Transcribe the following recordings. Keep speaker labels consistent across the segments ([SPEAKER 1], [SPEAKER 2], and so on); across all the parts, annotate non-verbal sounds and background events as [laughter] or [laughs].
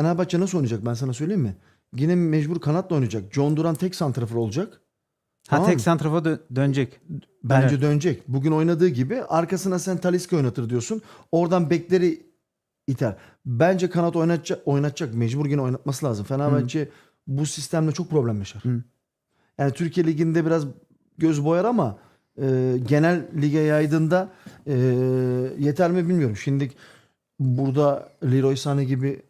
[SPEAKER 1] Fenerbahçe nasıl oynayacak ben sana söyleyeyim mi? Yine mecbur kanatla oynayacak. John Duran tek santrafor olacak.
[SPEAKER 2] Ha
[SPEAKER 1] Tamam
[SPEAKER 2] tek
[SPEAKER 1] mı?
[SPEAKER 2] santrafa dö- dönecek.
[SPEAKER 1] Bence
[SPEAKER 2] Evet.
[SPEAKER 1] dönecek. Bugün oynadığı gibi arkasına sen Talisca oynatır diyorsun. Oradan bekleri iter. Bence kanat oynatacak, oynatacak. Mecbur yine oynatması lazım. Fenerbahçe bu sistemle çok problem yaşar.
[SPEAKER 2] Hı.
[SPEAKER 1] Yani Türkiye Ligi'nde biraz göz boyar ama e, genel lige yaydığında e, yeter mi bilmiyorum. Şimdi burada Leroy Sané gibi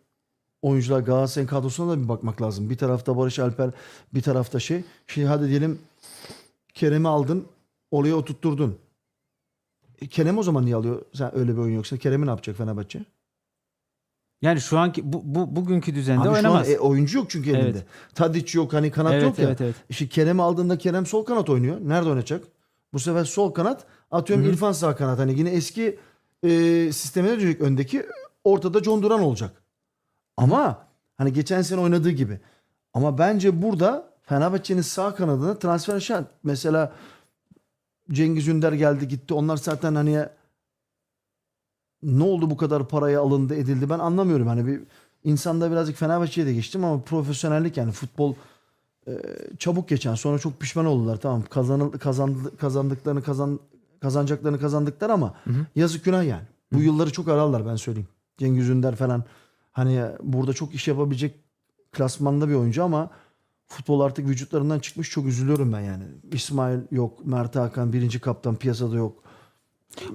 [SPEAKER 1] oyuncular Galatasaray'ın kadrosuna da bir bakmak lazım. Bir tarafta Barış Alper, bir tarafta şey. Şimdi hadi diyelim Kerem'i aldın, oraya oturtturdun. E, Kerem o zaman niye alıyor? Sen öyle bir oyun yoksa Kerem'i ne yapacak Fenerbahçe?
[SPEAKER 2] Yani şu anki bu, bu bugünkü düzende
[SPEAKER 1] Abi şu an e, oyuncu yok çünkü elinde.
[SPEAKER 2] Evet.
[SPEAKER 1] Tadic yok hani kanat
[SPEAKER 2] evet,
[SPEAKER 1] yok ya.
[SPEAKER 2] evet evet.
[SPEAKER 1] İşte Kerem'i aldığında Kerem sol kanat oynuyor. Nerede oynayacak? Bu sefer sol kanat atıyorum. İrfan sağ kanat. Hani yine eski e, sisteme dönecek öndeki ortada John Duran olacak. Ama hani geçen sene oynadığı gibi. Ama bence burada Fenerbahçe'nin sağ kanadına transfer şart. Mesela Cengiz Ünder geldi gitti. Onlar zaten hani ne oldu bu kadar paraya alındı edildi ben anlamıyorum. Hani bir insanda birazcık Fenerbahçe'ye de geçtim ama profesyonellik yani futbol e, çabuk geçen sonra çok pişman oldular tamam kazanıl, kazandı, kazandıklarını kazan kazanacaklarını kazandıklar ama
[SPEAKER 2] Hı hı.
[SPEAKER 1] yazık günah yani. Bu yılları çok ararlar ben söyleyeyim. Cengiz Ünder falan hani burada çok iş yapabilecek klasmanda bir oyuncu ama futbol artık vücutlarından çıkmış çok üzülüyorum ben yani. İsmail yok, Mert Hakan birinci kaptan piyasada yok.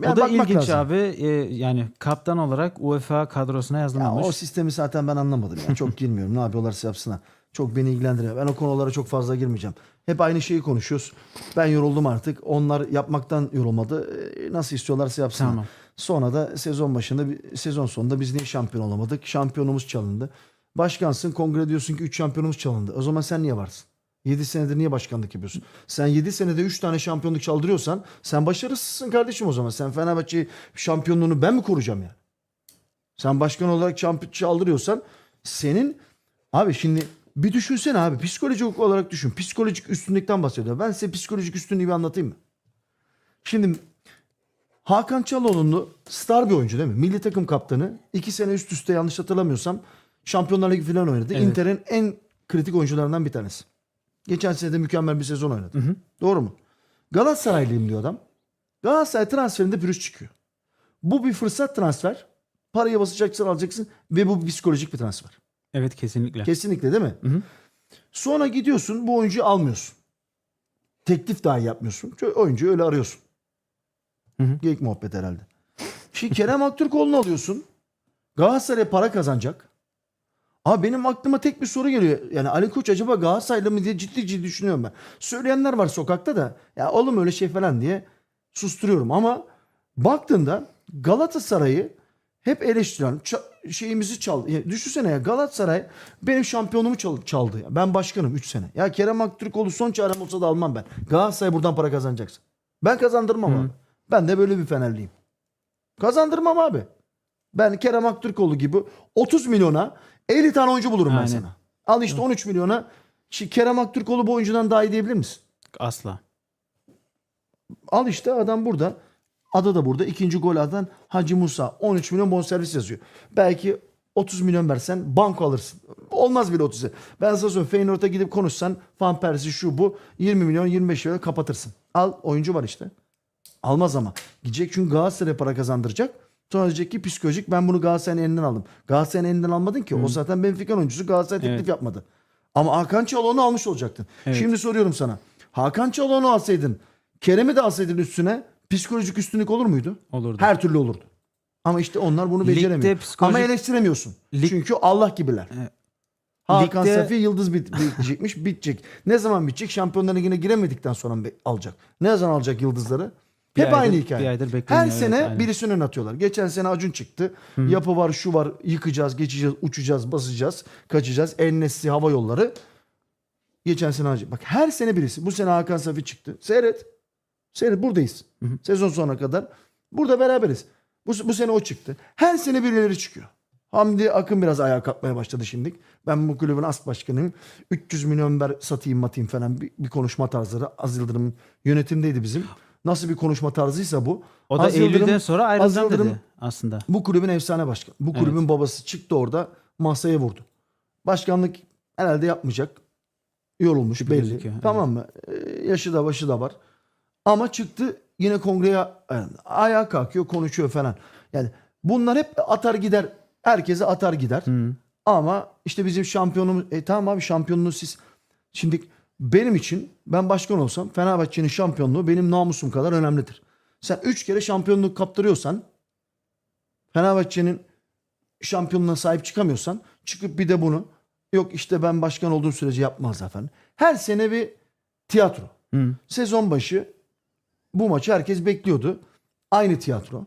[SPEAKER 1] Yani
[SPEAKER 2] o da ilginç
[SPEAKER 1] lazım.
[SPEAKER 2] abi. Ee, yani kaptan olarak UEFA kadrosuna
[SPEAKER 1] Ya
[SPEAKER 2] yazılmamış.
[SPEAKER 1] o sistemi zaten ben anlamadım. Yani. Çok [laughs] girmiyorum. Ne yapıyorlarsa yapsınlar. Çok beni ilgilendiriyor. Ben o konulara çok fazla girmeyeceğim. Hep aynı şeyi konuşuyoruz. Ben yoruldum artık. Onlar yapmaktan yorulmadı. Ee, Nasıl istiyorlarsa yapsınlar.
[SPEAKER 2] Tamam.
[SPEAKER 1] Sonra da sezon başında, sezon sonunda biz niye şampiyon olamadık? Şampiyonumuz çalındı. Başkansın kongre diyorsun ki 3 şampiyonumuz çalındı. O zaman sen niye varsın? 7 senedir niye başkanlık yapıyorsun? Sen 7 senede 3 tane şampiyonluk çaldırıyorsan sen başarısızsın kardeşim o zaman. Sen Fenerbahçe şampiyonluğunu ben mi koruyacağım yani? Sen başkan olarak çaldırıyorsan senin abi şimdi bir düşünsene abi psikolojik olarak düşün. Psikolojik üstünlükten bahsediyor. Ben size psikolojik üstünlüğü bir anlatayım mı? Şimdi Hakan Çalhanoğlu star bir oyuncu değil mi? Milli takım kaptanı. iki sene üst üste yanlış hatırlamıyorsam Şampiyonlar Ligi falan oynadı.
[SPEAKER 2] Evet.
[SPEAKER 1] Inter'in en kritik oyuncularından bir tanesi. Geçen sene de mükemmel bir sezon oynadı.
[SPEAKER 2] hı.
[SPEAKER 1] Doğru mu? Galatasaraylıyım diyor adam. Galatasaray transferinde pürüz çıkıyor. Bu bir fırsat transfer. Parayı basacaksın alacaksın ve bu psikolojik bir transfer.
[SPEAKER 2] Evet kesinlikle.
[SPEAKER 1] Kesinlikle değil mi?
[SPEAKER 2] Hı hı.
[SPEAKER 1] Sonra gidiyorsun bu oyuncuyu almıyorsun. Teklif dahi yapmıyorsun. Oyuncuyu öyle arıyorsun.
[SPEAKER 2] Hı hı.
[SPEAKER 1] Geyik muhabbet herhalde. Şimdi Kerem Aktürkoğlu'nu alıyorsun. Galatasaray para kazanacak. Abi benim aklıma tek bir soru geliyor. Yani Ali Koç acaba Galatasaraylı mı diye ciddi ciddi düşünüyorum ben. Söyleyenler var sokakta da. Ya oğlum öyle şey falan diye susturuyorum. Ama baktığında Galatasaray'ı hep eleştiren şeyimizi çaldı. Ya düşünsene ya Galatasaray benim şampiyonumu çal- çaldı. Ya. Ben başkanım 3 sene. Ya Kerem Aktürkoğlu son çarem olsa da almam ben. Galatasaray buradan para kazanacaksın. Ben kazandırmam
[SPEAKER 2] Hı.
[SPEAKER 1] abi. Ben de böyle bir Fenerliyim. Kazandırmam abi. Ben Kerem Aktürkoğlu gibi 30 milyona 50 tane oyuncu bulurum ben
[SPEAKER 2] Aynen.
[SPEAKER 1] sana. Al işte 13 milyona. Kerem Aktürkoğlu bu oyuncudan daha iyi diyebilir misin?
[SPEAKER 2] Asla.
[SPEAKER 1] Al işte adam burada. Adı da burada. İkinci gol atan Hacı Musa. 13 milyon bonservis yazıyor. Belki 30 milyon versen banko alırsın. Olmaz bile 30'a. Ben sana söyleyeyim Feyenoord'a gidip konuşsan Van Persie şu bu 20 milyon 25 milyon kapatırsın. Al oyuncu var işte. Almaz ama. Gidecek çünkü Galatasaray para kazandıracak. Sonra diyecek ki psikolojik ben bunu Galatasaray'ın elinden aldım. Galatasaray'ın elinden almadın ki. O zaten Benfica'nın oyuncusu Galatasaray teklif
[SPEAKER 2] Evet.
[SPEAKER 1] yapmadı. Ama Hakan Çalhanoğlu'nu almış olacaktın.
[SPEAKER 2] Evet.
[SPEAKER 1] Şimdi soruyorum sana. Hakan Çalhanoğlu'nu alsaydın, Kerem'i de alsaydın üstüne psikolojik üstünlük olur muydu?
[SPEAKER 2] Olurdu.
[SPEAKER 1] Her türlü olurdu. Ama işte onlar bunu
[SPEAKER 2] Ligde
[SPEAKER 1] beceremiyor.
[SPEAKER 2] psikolojik-
[SPEAKER 1] Ama eleştiremiyorsun.
[SPEAKER 2] Lig-
[SPEAKER 1] Çünkü Allah gibiler.
[SPEAKER 2] Evet.
[SPEAKER 1] Hakan
[SPEAKER 2] Ligde-
[SPEAKER 1] Safi yıldız bit- bitecekmiş. bitecek. Ne zaman bitecek? Şampiyonlar Ligi'ne giremedikten sonra alacak? Ne zaman alacak yıldızları?
[SPEAKER 2] Bir
[SPEAKER 1] Hep
[SPEAKER 2] aydır-
[SPEAKER 1] aynı hikaye.
[SPEAKER 2] bir aydır
[SPEAKER 1] Her
[SPEAKER 2] evet,
[SPEAKER 1] sene
[SPEAKER 2] aynen.
[SPEAKER 1] birisini atıyorlar. Geçen sene Acun çıktı. Yapı var, şu var. Yıkacağız, geçeceğiz, uçacağız, basacağız, kaçacağız. Ennesi hava yolları. Geçen sene Acun. Bak her sene birisi. Bu sene Hakan Safi çıktı. Seyret. Seyret buradayız. Sezon sonuna kadar. Burada beraberiz. Bu, bu sene o çıktı. Her sene birileri çıkıyor. Hamdi Akın biraz ayağa kalkmaya başladı şimdi. Ben bu kulübün as başkanıyım. 300 milyon ver satayım matayım falan bir, bir konuşma tarzları. Az Yıldırım yönetimdeydi bizim. Nasıl bir konuşma tarzıysa bu.
[SPEAKER 2] O da
[SPEAKER 1] Az
[SPEAKER 2] Eylül'den
[SPEAKER 1] Yıldırım-
[SPEAKER 2] sonra
[SPEAKER 1] Az
[SPEAKER 2] ayrılacağım
[SPEAKER 1] Yıldırım
[SPEAKER 2] dedi aslında.
[SPEAKER 1] bu kulübün efsane başkanı. Bu kulübün babası çıktı orada. masaya vurdu. Başkanlık herhalde yapmayacak. Yorulmuş
[SPEAKER 2] Gibi
[SPEAKER 1] belli.
[SPEAKER 2] gözüküyor.
[SPEAKER 1] Tamam mı? Ee, yaşı da başı da var. Ama çıktı yine kongreye yani ayağa kalkıyor konuşuyor falan. Yani bunlar hep atar gider. Herkese atar gider. Ama işte bizim şampiyonumuz e tamam abi şampiyonluğu siz şimdi benim için ben başkan olsam Fenerbahçe'nin şampiyonluğu benim namusum kadar önemlidir. Sen 3 kere şampiyonluk kaptırıyorsan Fenerbahçe'nin şampiyonluğuna sahip çıkamıyorsan çıkıp bir de bunu yok işte ben başkan olduğum sürece yapmaz efendim. Her sene bir tiyatro.
[SPEAKER 2] Hı.
[SPEAKER 1] Sezon başı bu maçı herkes bekliyordu. Aynı tiyatro.